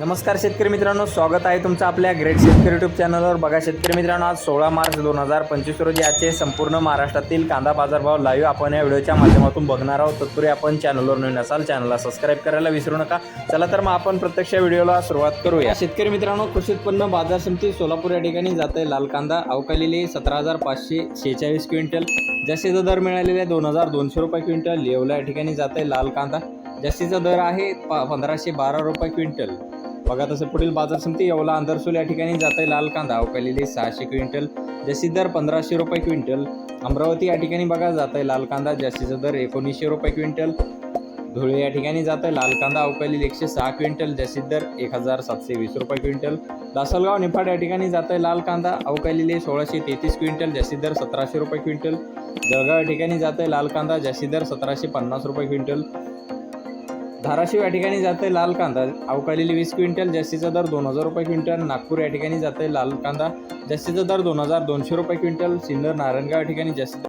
नमस्कार शेतकरी मित्रांनो स्वागत आहे तुमचं आपल्या ग्रेट शेतकरी युट्यूब चॅनलवर बघा शेतकरी मित्रांनो आज सोळा मार्च दोन हजार पंचवीस रोजी आजचे संपूर्ण महाराष्ट्रातील कांदा बाजारभाव लाईव्ह आपण या व्हिडिओच्या माध्यमातून बघणार आहोत. तत्पूर्वी आपण चॅनलवर नवीन असाल चॅनलला सबस्क्राईब करायला विसरू नका. चला तर मग आपण प्रत्यक्ष व्हिडिओला सुरुवात करूया. शेतकरी मित्रांनो कृषी उत्पन्न बाजार समिती सोलापूर या ठिकाणी जात आहे. लाल कांदा अवकालेली सतरा हजार पाचशे शेहेचाळीस क्विंटल. जास्तीचा दर मिळालेला आहे दोन हजार दोनशे रुपये क्विंटल. येवला या ठिकाणी जात आहे लाल कांदा. जास्तीचा दर आहे पंधराशे बारा रुपये क्विंटल. बघा तसं पुढील बाजार समिती येवला आंधरसूल या ठिकाणी जात आहे लाल कांदा अवकालेली सहाशे क्विंटल. जास्तीत दर पंधराशे रुपये क्विंटल. अमरावती या ठिकाणी बघा जात आहे लाल कांदा. जास्तीचा दर एकोणीसशे रुपये क्विंटल. धुळे या ठिकाणी जात आहे लाल कांदा अवकालेली एकशे सहा क्विंटल. जास्तीत दर एक हजार सातशे वीस रुपये क्विंटल. लासलगाव निफाड या ठिकाणी जात आहे लाल कांदा अवकालीले सोळाशे तेहतीस क्विंटल. जास्तीत दर सतराशे रुपये क्विंटल. जळगाव या ठिकाणी जात आहे लाल कांदा. जास्तीत दर सतराशे पन्नास रुपये क्विंटल. धाराशिव या ठिकाणी जाते लाल कांदा. अवकालेली वीस क्विंटल जास्तीचा दर दोन हजार रुपये क्विंटल. नागपूर या ठिकाणी जाते लाल कांदा जास्तीचा दर दोन हजार दोनशे रुपये क्विंटल. सिन्नर नारायणगाव या ठिकाणी जास्त